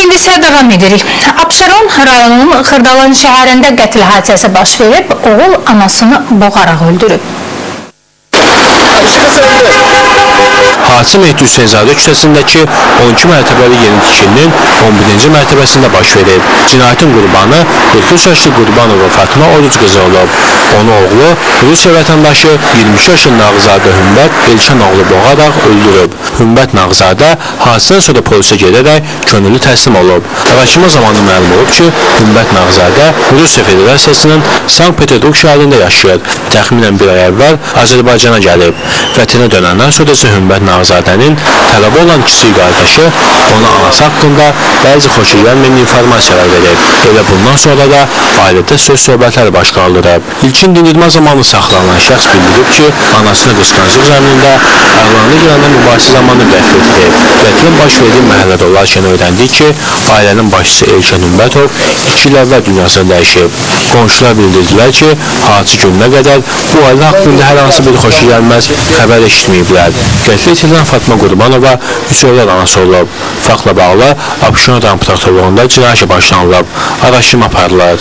İndi isə davam edirik. Abşeron rayonunun Xırdalan şəhərində qətl hadisəsi baş verib, oğul anasını boğaraq öldürüb. Hadisə Mehdi Hüseynzadə küçəsindəki 12 mərtəbəli yeni tikilinin 11-ci mərtəbəsində baş verib. Cinayətin qurbanı 43 yaşlı Qurbanova Fatma Oruc qızı olub. Onun oğlu Rusiya vətəndaşı 22 yaşlı Nağzadə Hümbət Elşən oğlu boğaraq öldürüb. Hümbət Nağzadə hadisədən sonra polisə gedərək könüllü təslim olub. Araşdırma zamanı məlum olub ki, Hümbət Nağzadə Rusiya Federasiyasının Sankt-Peterburg şəhərində yaşayır. Təxminən bir ay əvvəl Azərbaycana gəlib. Vətənə dönəndən sonra isə Hümbət Nağzadənin tələbə olan kiçik qardaşı ona anası haqqında bəzi xoşagəlməyən informasiyalar verib. Elə bundan sonra da ailədə söz söhbətləri baş qaldırıb. İlkin dindirmə zamanı saxlanılan şəxs bildirib ki, anasını qısqanclıq zəminində aralarında girəndə mübahisə zamanı qətl edilib. Qətlin baş verdiyi məhəllədə olarkən öyrəndik ki, ailənin başçısı Elşən Ümbətov iki il əvvəl dünyasını dəyişib. Qonşular bildirdilər ki, hadisə gününə qədər bu ailə haqqında hər hansı bir xoşagəlməz xəbər eşitməyiblər. Qətl edilən Fatma Qurbanova üç övlad anası olub. Faktla bağlı Abşeron rayon prokurorluğunda cinayət işi başlanılıb. Araşdırma aparılır.